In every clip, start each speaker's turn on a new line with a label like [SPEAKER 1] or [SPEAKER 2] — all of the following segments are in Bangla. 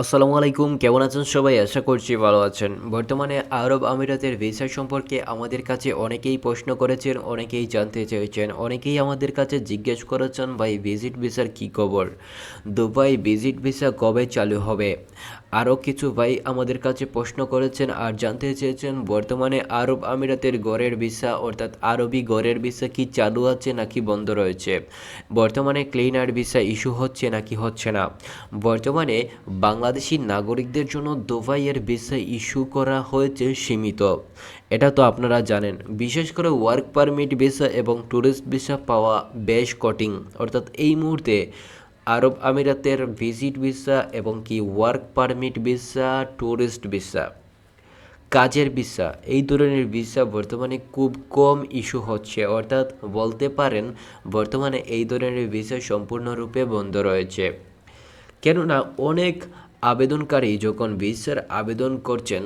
[SPEAKER 1] আসসালামু আলাইকুম, কেমন আছেন সবাই? আশা করছি ভালো আছেন। বর্তমানে আরব আমিরাতের ভিসা সম্পর্কে আমাদের কাছে অনেকেই প্রশ্ন করেছেন, অনেকেই জানতে চেয়েছেন, অনেকেই আমাদের কাছে জিজ্ঞেস করেছেন, ভাই ভিজিট ভিসার কী খবর? দুবাই ভিজিট ভিসা কবে চালু হবে? আরও কিছু ভাই আমাদের কাছে প্রশ্ন করেছেন আর জানতে চেয়েছেন, বর্তমানে আরব আমিরাতের গড়ের ভিসা অর্থাৎ আরবি গড়ের ভিসা কি চালু আছে নাকি বন্ধ রয়েছে? বর্তমানে ক্লিনার ভিসা ইস্যু হচ্ছে নাকি হচ্ছে না? বর্তমানে বাংলাদেশি নাগরিকদের জন্য দুবাইয়ের ভিসা ইস্যু করা হয়েছে সীমিত। এটা তো আপনারা জানেন। বিশেষ করে ওয়ার্ক পারমিট ভিসা এবং ট্যুরিস্ট ভিসা পাওয়া বেশ কঠিন। অর্থাৎ এই মুহূর্তে আরব আমিরাতের ভিজিট ভিসা এবং কি work permit visa tourist visa. কাজের ভিসা, এই ধরনের ভিসা বর্তমানে খুব কম ইস্যু হচ্ছে। অর্থাৎ বলতে পারেন, বর্তমানে এই ধরনের ভিসা সম্পূর্ণরূপে বন্ধ রয়েছে। কেননা অনেক আবেদনকারী যখন ভিসার আবেদন করছেন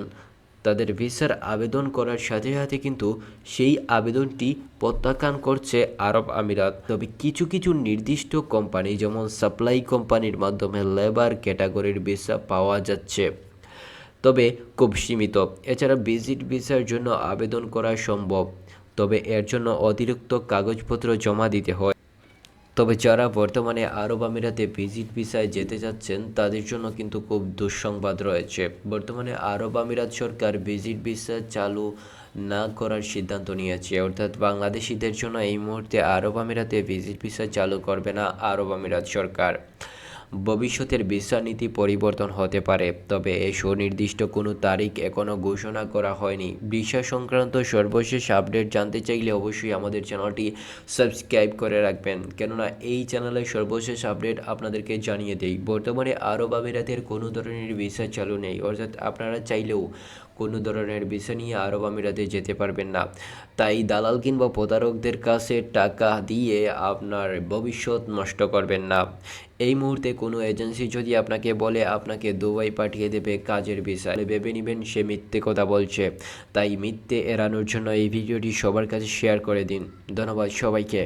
[SPEAKER 1] তাদের ভিসার আবেদন করার সাথে সাথে কিন্তু সেই আবেদনটি প্রত্যাখ্যান করছে আরব আমিরাত। তবে কিছু কিছু নির্দিষ্ট কোম্পানি যেমন সাপ্লাই কোম্পানির মাধ্যমে লেবার ক্যাটাগরির ভিসা পাওয়া যাচ্ছে, তবে খুব সীমিত। এছাড়া ভিজিট ভিসার জন্য আবেদন করা সম্ভব, তবে এর জন্য অতিরিক্ত কাগজপত্র জমা দিতে হয়। তবে যারা বর্তমানে আরব আমিরাতে ভিজিট ভিসায় যেতে যাচ্ছেন, তাদের জন্য কিন্তু খুব দুঃসংবাদ রয়েছে। বর্তমানে আরব আমিরাত সরকার ভিজিট ভিসা চালু না করার সিদ্ধান্ত নিয়েছে। অর্থাৎ বাংলাদেশিদের জন্য এই মুহূর্তে আরব আমিরাতে ভিজিট ভিসা চালু করবে না আরব আমিরাত সরকার। ভবিষ্যতের ভিসা নীতি পরিবর্তন হতে পারে, তবে এই সুনির্দিষ্ট কোনো তারিখ এখনও ঘোষণা করা হয়নি। ভিসা সংক্রান্ত সর্বশেষ আপডেট জানতে চাইলে অবশ্যই আমাদের চ্যানেলটি সাবস্ক্রাইব করে রাখবেন। কেননা এই চ্যানেলের সর্বশেষ আপডেট আপনাদেরকে জানিয়ে দেই, বর্তমানে আরব আমিরাতের কোনো ধরনের ভিসা চালু নেই, অর্থাৎ আপনারা চাইলেও কোনো ধরনের ভিসা নিয়ে আরব আমিরাতে যেতে পারবেন না। তাই দালাল কিংবা প্রতারকদের কাছে টাকা দিয়ে আপনার ভবিষ্যৎ নষ্ট করবেন না। এই মুহূর্তে কোনো এজেন্সি যদি আপনাকে বলে, আপনাকে দুবাই পাঠিয়ে দেবে কাজের ভিসা ভেবে নেবেন সে মিথ্যে কথা বলছে। তাই মিথ্যে এড়ানোর জন্য এই ভিডিওটি সবার কাছে শেয়ার করে দিন। ধন্যবাদ সবাইকে।